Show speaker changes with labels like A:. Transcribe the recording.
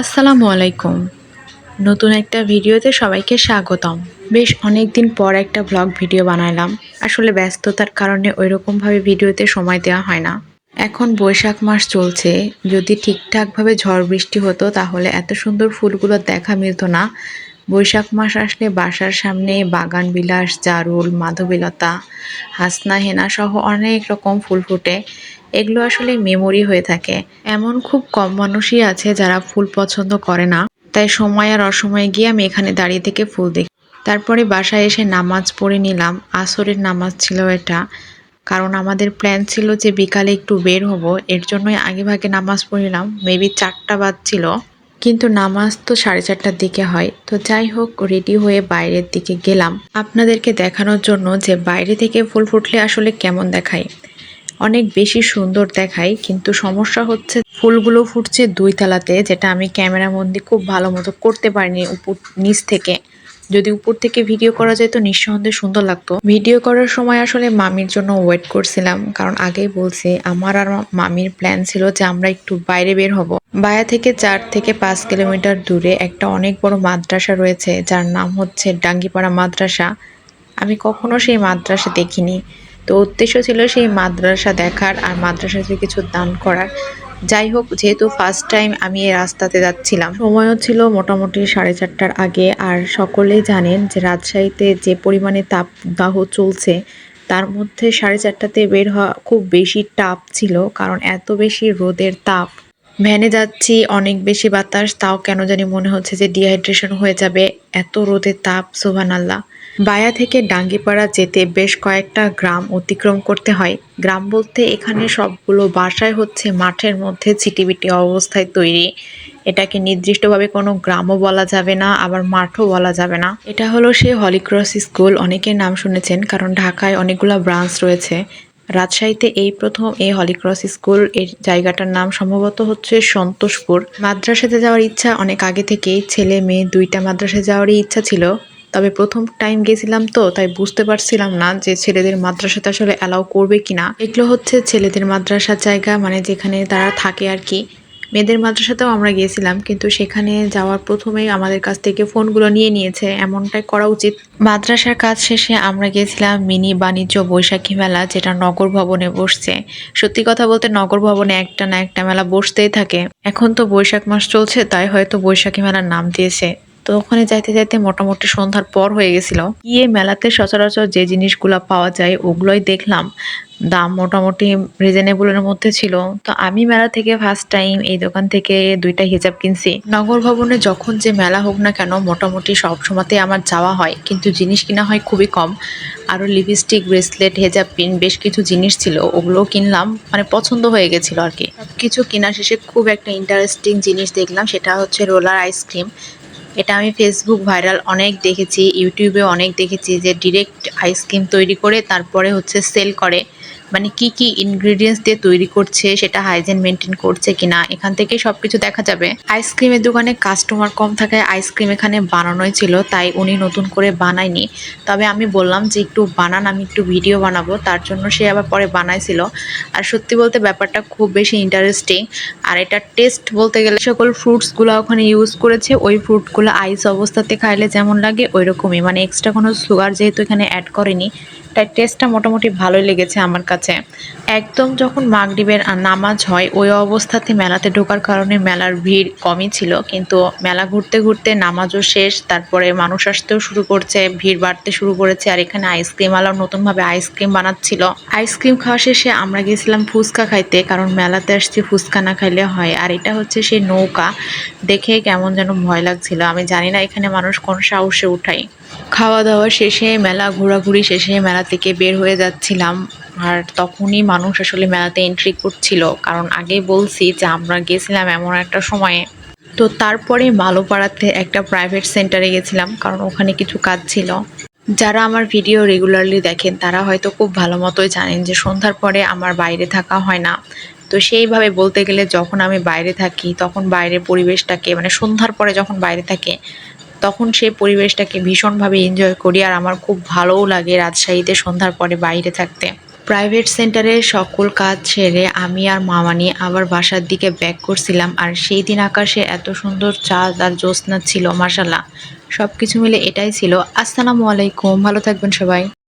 A: আসসালামু আলাইকুম। নতুন একটা ভিডিওতে সবাইকে স্বাগতম। বেশ অনেক দিন পর একটা ব্লগ ভিডিও বানালাম আসলে ব্যস্ততার কারণে ওইরকমভাবে ভিডিওতে সময় দেওয়া হয় না। এখন বৈশাখ মাস চলছে। যদি ঠিকঠাকভাবে ঝড় বৃষ্টি হতো তাহলে এত সুন্দর ফুলগুলো দেখা মিলতো না। বৈশাখ মাস আসলে বাসার সামনে বাগান, বিলাস, জারুল, মাধবীলতা, হাসনা, হেনা সহ অনেক রকম ফুল ফুটে। এগুলো আসলে মেমোরি হয়ে থাকে। এমন খুব কম মানুষই আছে যারা ফুল পছন্দ করে না। তাই সময় আর অসময়ে গিয়ে আমি এখানে দাঁড়িয়ে থেকে ফুল দেখি। তারপরে বাসায় এসে নামাজ পড়ে নিলাম। আসরের নামাজ ছিল এটা। কারণ আমাদের প্ল্যান ছিল যে বিকালে একটু বের হব। এর জন্যই আগে ভাগে নামাজ পড়িলাম মেবি চারটা বাজছিল। কিন্তু নামাজ তো সাড়ে চারটার দিকে হয়। তো যাই হোক রেডি হয়ে বাইরের দিকে গেলাম। আপনাদেরকে দেখানোর জন্য যে বাইরে থেকে ফুল ফুটলে আসলে কেমন দেখায়। অনেক বেশি সুন্দর দেখায়, কিন্তু সমস্যা হচ্ছে ফুলগুলো ফুটছে দুই তালাতে, যেটা আমি ক্যামেরা বন্দি খুব ভালো মতো করতে পারিনি উপর, নিচ থেকে। যদি উপর থেকে ভিডিও করা যায় তো নিঃসন্দেহে সুন্দর লাগতো। ভিডিও করার সময় আসলে মামির জন্য ওয়েট করছিলাম, কারণ আগেই বলছি, আমার আর মামির প্ল্যান ছিল যে আমরা একটু বাইরে বের হব। বায়া থেকে চার থেকে পাঁচ কিলোমিটার দূরে একটা অনেক বড় মাদ্রাসা রয়েছে, যার নাম হচ্ছে ডাঙ্গিপাড়া মাদ্রাসা। আমি কখনো সেই মাদ্রাসা দেখিনি। তো উদ্দেশ্য ছিল সেই মাদ্রাসা দেখার আর মাদ্রাসাতে কিছু দান করার। যাই হোক, যেহেতু ফার্স্ট টাইম আমি এই রাস্তাতে যাচ্ছিলাম, সময়ও ছিল মোটামুটি সাড়ে চারটার আগে। আর সকলেই জানেন যে রাজশাহীতে যে পরিমাণে তাপদাহ চলছে, তার মধ্যে সাড়ে চারটাতে বের হওয়া খুব বেশি টাপ ছিল, কারণ এত বেশি রোদের তাপ। ভ্যানে যাচ্ছি, অনেক বেশি বাতাস, তাও কেন জানি মনে হচ্ছে যে ডিহাইড্রেশন হয়ে যাবে, এত রোদের তাপ সোভান আল্লাহ বায়া থেকে ডাঙ্গিপাড়া যেতে বেশ কয়েকটা গ্রাম অতিক্রম করতে হয়। গ্রাম বলতে এখানে সবগুলো বাসায় হচ্ছে মাঠের মধ্যে ছিটিবিটি অবস্থায় তৈরি। এটাকে নির্দিষ্টভাবে কোনো গ্রামও বলা যাবে না, আবার মাঠও বলা যাবে না। এটা হলো সে হলিক্রস স্কুল, অনেকের নাম শুনেছেন, কারণ ঢাকায় অনেকগুলো ব্রাঞ্চ রয়েছে। রাজশাহীতে এই প্রথম এই হলিক্রস স্কুল, এর জায়গাটার নাম সম্ভবত হচ্ছে সন্তোষপুর। মাদ্রাসাতে যাওয়ার ইচ্ছা অনেক আগে থেকেই, ছেলে মেয়ে দুইটা মাদ্রাসায় যাওয়ারই ইচ্ছা ছিল। তবে প্রথম টাইম গেছিলাম তো, তাই বুঝতে পারছিলাম না যে ছেলেদের মাদ্রাসাতে আসলে অ্যালাউ করবে কিনা। এগুলো হচ্ছে ছেলেদের মাদ্রাসার জায়গা মানে যেখানে তারা থাকে আর কি। মেয়েদের মাদ্রাসাতেও আমরা গিয়েছিলাম কিন্তু সেখানে যাওয়ার প্রথমেই আমাদের কাছ থেকে ফোনগুলো নিয়ে নিয়েছে, এমনটাই করা উচিত। মাদ্রাসার কাজ শেষে আমরা গিয়েছিলাম মিনি বাণিজ্য বৈশাখী মেলা, যেটা নগর ভবনে বসছে। সত্যি কথা বলতে নগর ভবনে একটা না একটা মেলা বসতেই থাকে। এখন তো বৈশাখ মাস চলছে, তাই হয়তো বৈশাখী মেলার নাম দিয়েছে। তো ওখানে যাইতে যাইতে মোটামুটি সন্ধ্যার পর হয়ে গেছিল। গিয়ে মেলাতে সচরাচর যে জিনিসগুলো পাওয়া যায় ওগুলোই দেখলাম। দাম মোটামুটি রিজনেবলের মধ্যে ছিল। তো আমি মেলা থেকে ফার্স্ট টাইম এই দোকান থেকে দুইটা হিজাব কিনছি। নগর ভবনে যখন যে মেলা হোক না কেন মোটামুটি সব সময়তে আমার যাওয়া হয়। কিন্তু জিনিস কিনা হয় খুবই কম। আরও লিপস্টিক ব্রেসলেট হেজাব পিন বেশ কিছু জিনিস ছিল, ওগুলোও কিনলাম। মানে পছন্দ হয়ে গেছিল আর কি। কিছু কেনা শেষে খুব একটা ইন্টারেস্টিং জিনিস দেখলাম, সেটা হচ্ছে রোলার আইসক্রিম এটা আমি ফেসবুক ভাইরাল অনেক দেখেছি ইউটিউবে অনেক দেখেছি যে ডিরেক্ট আইসক্রিম তৈরি করে তারপরে হচ্ছে সেল করে। মানে কি কি ইনগ্রিডিয়েন্টস দিয়ে তৈরি করছে, সেটা হাইজেন মেনটেন করছে কিনা, এখান থেকে সব কিছু দেখা যাবে। আইসক্রিমের দোকানে কাস্টমার কম থাকায় আইসক্রিম এখানে বানানোই ছিল, তাই উনি নতুন করে বানায়নি। তবে আমি বললাম যে একটু বানান, আমি একটু ভিডিও বানাবো, তার জন্য সে আবার পরে বানাইছিল। আর সত্যি বলতে ব্যাপারটা খুব বেশি ইন্টারেস্টিং আর এটা টেস্ট বলতে গেলে সকল ফ্রুটসগুলো ওখানে ইউজ করেছে, ওই ফ্রুটগুলো আইস অবস্থাতে খাইলে যেমন লাগে ওই রকমই মানে এক্সট্রা কোনো সুগার যেহেতু এখানে অ্যাড করেনি, তাই টেস্টটা মোটামুটি ভালোই লেগেছে আমার কাছে। একদম যখন মাগরিবের নামাজ হয়, ওই অবস্থাতে মেলাতে ঢোকার কারণে মেলার ভিড় কমই ছিল। কিন্তু মেলা ঘুরতে ঘুরতে নামাজও শেষ, তারপরে মানুষ আসতেও শুরু করছে, ভিড় বাড়তে শুরু করেছে। আর এখানে আইসক্রিম আলাও নতুনভাবে আইসক্রিম বানাচ্ছিল। আইসক্রিম খাওয়া শেষে আমরা গেছিলাম ফুচকা খাইতে, কারণ মেলাতে আসছি ফুচকা না খাইলে হয়। আর এটা হচ্ছে সেই নৌকা, দেখে কেমন যেন ভয় লাগছিল। আমি জানি না এখানে মানুষ কোন সাহসে উঠাই খাওয়া দাওয়া শেষে, মেলা ঘোরাঘুরি শেষে মেলা থেকে বের হয়ে যাচ্ছিলাম। আর তখনই মানুষ আসলে মেলাতে এন্ট্রি করছিল। কারণ আগে বলছি যে আমরা গেছিলাম এমন একটা সময়ে। তো তারপরে মালোপাড়াতে একটা প্রাইভেট সেন্টারে গেছিলাম, কারণ ওখানে কিছু কাজ ছিল। যারা আমার ভিডিও রেগুলারলি দেখেন, তারা হয়তো খুব ভালো মতোই জানেন যে সন্ধ্যার পরে আমার বাইরে থাকা হয় না। তো সেইভাবে বলতে গেলে যখন আমি বাইরে থাকি, তখন বাইরের পরিবেশটাকে মানে সন্ধ্যার পরে যখন বাইরে থাকে, তখন সেই পরিবেশটাকে ভীষণভাবে এনজয় করি। আর আমার খুব ভালোও লাগে রাজশাহীতে সন্ধ্যার পরে বাইরে থাকতে। প্রাইভেট সেন্টারে সকল কাজ ছেড়ে আমি আর মামানি আবার বাসার দিকে ব্যাক করছিলাম আর সেই দিন আকাশে এত সুন্দর চাঁদ আর জ্যোৎস্না ছিল মাসাল্লাহ সব কিছু মিলে এটাই ছিল। আসসালামু আলাইকুম। ভালো থাকবেন সবাই।